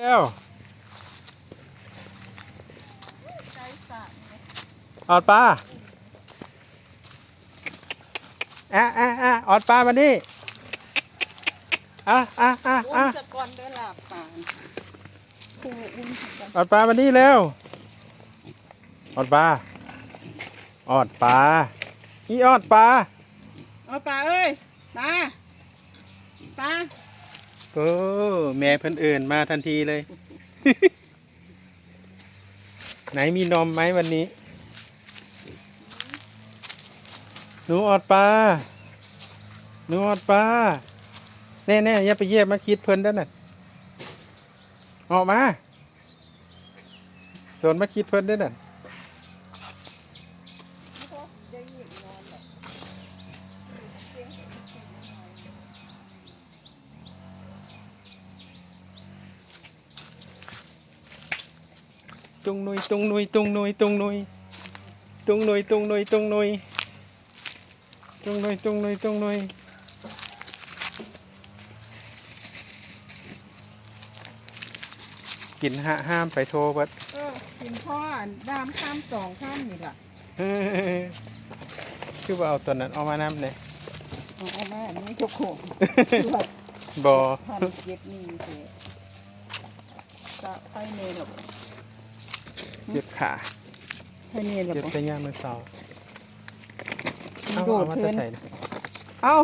เร็วใจสั่นเลยออดปลาแอะแอะแอะออดปลามานี่อะอะอะอุ้อะมจะก่อนเด้อลาบปานครูอุ้มจะก่อนออดปลามานี่เร็วออดปลาออดปลาอีออดปลาเอาปลาเอ้ยปลาปลา โอ้แม่เพิ่นเอื่นมาทันทีเลย ไหนมีนมไหมวันนี้หนูออดปลาหนูออดปลาแน่แน่อย่าไปเยียบมาคิดเพิ่นด้านน่ะออกมาสวนมาคิดเพิ่นด้านน่ะ ได้ยินนอนแหละ ตุงนุยตุงนุยตุงนุยตุงนุยตุงนุยตุงนุยตุงนุยตุงนุยตุงนุยตุงนุยกินหะห้ามไปโทรเบัดเออกินพ่อดามข้ามสองข้ามนี่ล่ะเอ้ยคือว่าเอาตัวนั้นเอามานำเลยเอาเอามาอันนี้เจ้าของตรวจบอพันเจ็ดนี่เถอะจะไปเนรหรอก เจ็บขาไปเนรหรอเจ็บกไปย่างมือเสาเอาโดเอาดมาเพื่จะอนใส่นะเอา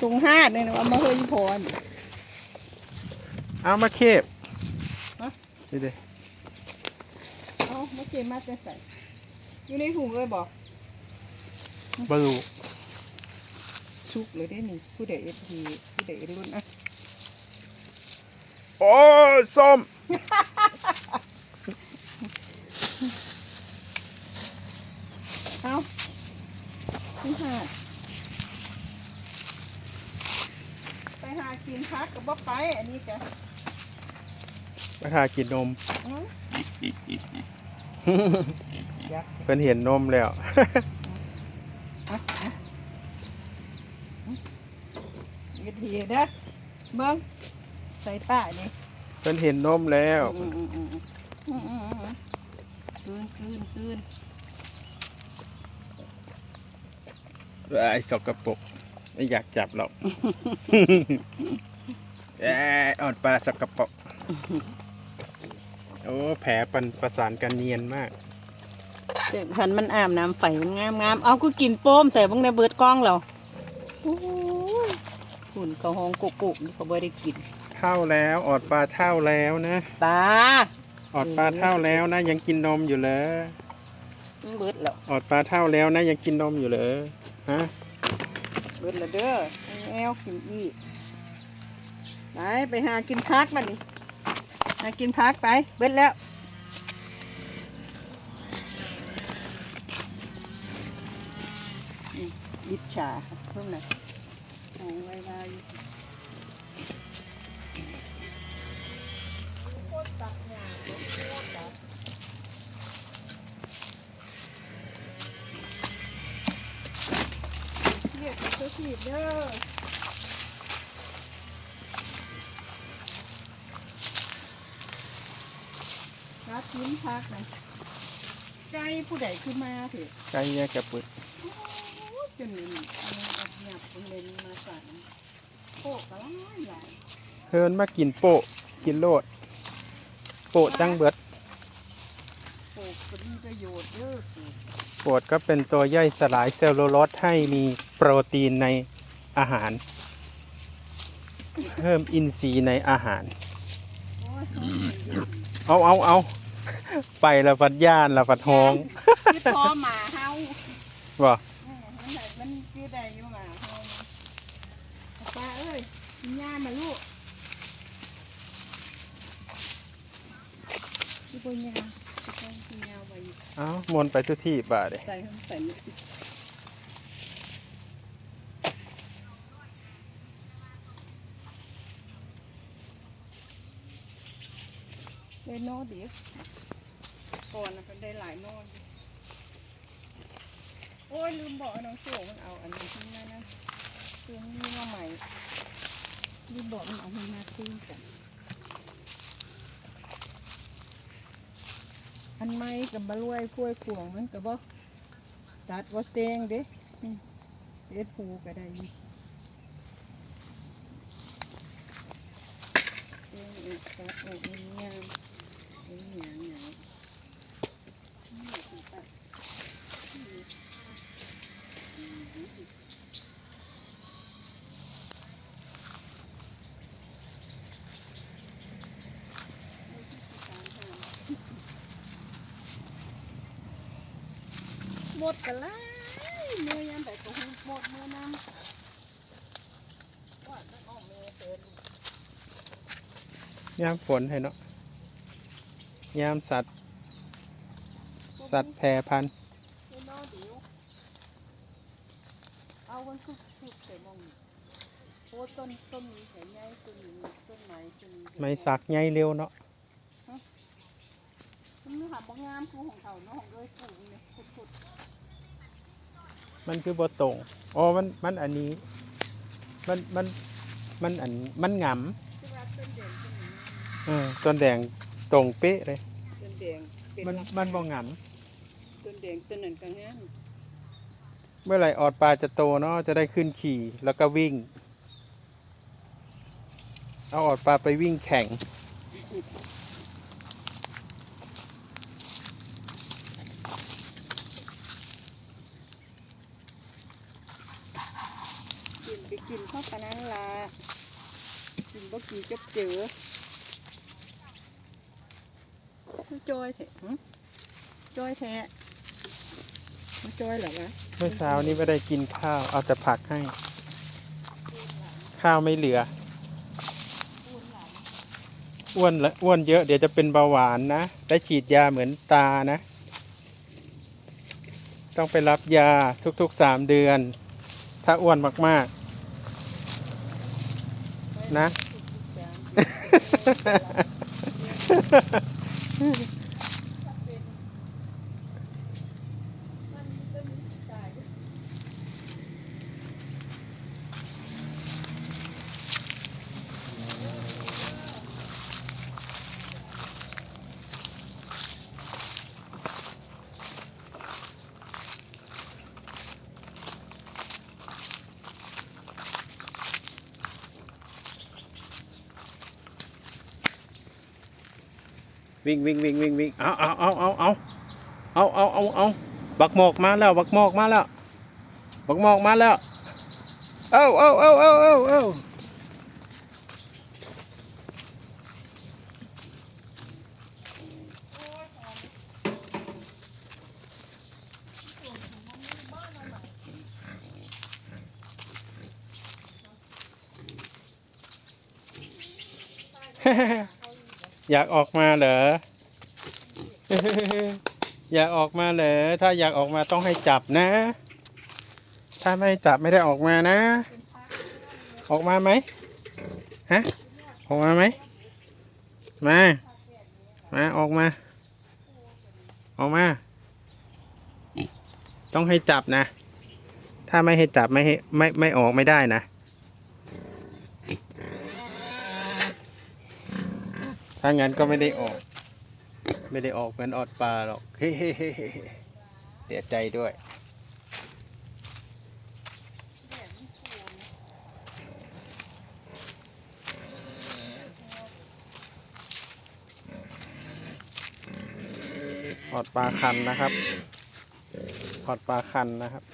ถุงห้าดเนี่ยนะเอามาเฮ้ยพอนเอามาเคบฮะ ดีเด้เอาไม่เก็บมาจะใส่อยู่ในถุงเลยบอกบลูชุกเลยได้นี่ผู้ใดเอทีผู้ใดรุ่นอะโอ้ยส้ม เอาถุงห้าดไปหากินพักกั บบ่ไป อันนี้จ้ะมาทากินนม อื้อยักษ์เพิ่นเห็นนมแล้ว อะอะวิธีเด้อเบิ้งใส่ป้ายนี่ เพิ่นเห็นนมแล้ว อืมอืมอืมอืมอืมอืมคืนคืนคืนไอ้สกปรกไม่อยากจับหรอก เอ้ยออดปลาสกปรกโอ้ แผลปันประสานกันเนียนมากเดี๋ยวพันมันอาบน้ำไฟมันงามงามเอากูกินโป้มแต่บังในเบิดกล้องเราโอ้ยหุ่นกระหองกุกกุกนี่เขาบ่ได้กินเท่าแล้วออดปลาเท่าแล้วนะตาออดปลาเท่าแล้วนะ ยังกินนมอยู่เลยมันเบิดแล้วออดปลาเท่าแล้วนะยังกินนมอยู่เลยฮะเบิดแล้วเด้อแอวกินอีก ไปไปหากินพักมาดิหากินพักไปเบิดแล้วอิจฉาเพิ่มหน่อยหายไวๆเรียกเจ้าขีดเด้อ รับยิ้มพักหน่อยใจผู้ใดขึ้นมาเถอะไก่แยกกระปุกโอ้ยจนนี่เอาเอาหยับคนเล่นมาสั่นโคกกะล้ายใหญ่เฮินมากินโปะกินโลด โปะจังเบิดโคกก็มีประโยชน์เด้อปลูกโปะก็เป็นตัวย่อยสลายเซลลูโลสให้มีโปรตีนในอาหาร เพิ่มอินทรีย์ในอาหาร โอ้ย เอาเอาเอา ไปละฟัดย่านละฟัดห้องคือพอหมาเฮาบ่เออมันไหนมันคือใดอยู่หมาเฮานี่ป้าเอ้ยกินยามาลูกคือปุญญาคือปุญญาไว้เอามวนไปทุกที่บ่าเด้ใส่ข้างใส่นี่ได้โน่ดิ ก่อนนะเป็นได้หลายโน่ดิโอ้ยลืมบอกน้องโซ่มันเอาอันนี้ที่นั่นนะตัวนี้มาใหม่ลืมบอกมันเอาให้มาคืนกันอันไม้กับมะรวยกล้วยขวงมันก็บ่ตัดบ่เตงเด้เอ็ดหูก็ได้อยู่เตงเอ็ดตัดออกมันงามเอ็ดหยังหยังนี่คือตัดอืมอืม หมดกันแล้วเมือยังแต่ก็หูหมดเมือน้ำว่าต้องออกมือเกินยามฝนให้เนาะยามสัตว์ สัตว์แพร่พันธุ์เดี๋ยวน้องเดี๋ยวเอาวันทุกทุกใส่มองนี่โอ้ต้นต้นนี้ใส่ใหญ่ต้นนี้ต้นไหนต้นนี้ไม่สักใหญ่เร็วเนาะมันไม่หับบางงามคือของเขาเนาะของเลยปลูกเนี่ยขุดมันคือบ่ตรงอ๋อมันมันอันนี้ มันมันมันอันมันหงๆที่ว่าต้นแดงต้นนี้ำเออต้นแดงตรงเป๊ะเลยต้นแดงเป็นมันหลักมันบ่หง ต้นแดงต้นนั้นก็งามเมื่อไหร่ออดปลาจะโตเนาะจะได้ขึ้นขี่แล้วก็วิ่ง เอาออดปลาไปวิ่งแข่ง กินไปกินข้าวปานนั้นละกินบ่กี่จับเจอจอยแท้จอยแท้ มันจอยเหรอวะเมื่อเช้านี้ไม่ได้กินข้าว เอาแต่ผักให้ ข้าวไม่เหลือ อ้วนละอ้วนเยอะเดี๋ยวจะเป็นเบาหวานนะ ได้ฉีดยาเหมือนตานะ ต้องไปรับยาทุกๆสามเดือน ถ้าอ้วนมากๆ นะ วิ่งวิ่งวิ่งวิ่งวิ่งเอาเอาเอาเอาเอาเอาเอาเอาเอาบักหมอกมาแล้วบักหมอกมาแล้วบักหมอกมาแล้วเอาเอาเอาเอาเอาเอา อยากออกมาเหรอ อยากออกมาเหรอ ถ้าอยากออกมาต้องให้จับนะ ถ้าไม่จับไม่ได้ออกมานะ ออกมาไหมฮะ ออกมาไหม มา มาออกมา ออกมา ต้องให้จับนะ ถ้าไม่ให้จับไม่ให้ไม่ไม่ออกไม่ได้นะ ถ้างั้นก็ไม่ได้ออก ไม่ได้ออกเหมือนออดปลาหรอกเฮ้เฮ้เฮ้เฮ้เฮ้เสียใจด้วย ออดปลาคันนะครับ ออดปลาคันนะครับ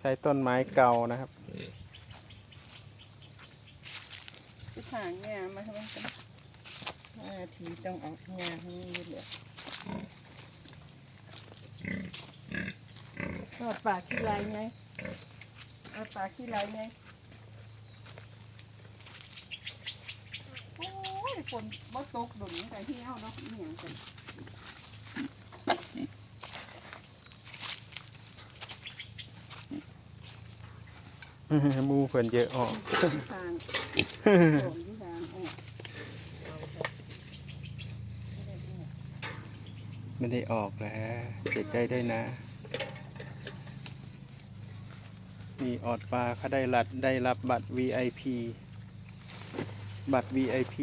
ใช้ต้นไม้เก่านะครับจะถางงามาให้มันกัน ห้านาทีต้องเอางาให้มันเหลือทอดปลาขี้ไรไงเอาปลาขี้ไรไงโอ้ยฝนบ่ตกดุนแต่ที่เอาเนาะนี่อย่างกันหมูเพิ่นเยอะออก ทางโอนที่ทางออก ไม่ได้ออกแล้วเสียใจด้วยนะนี่ออดปลาเขาได้รับได้รับบัตร VIP บัตร VIP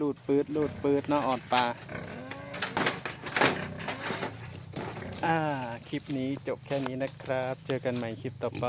ลูดปืดลูดปืดเนาะออดปลาอ่า คลิปนี้จบแค่นี้นะครับ เจอกันใหม่คลิปต่อไป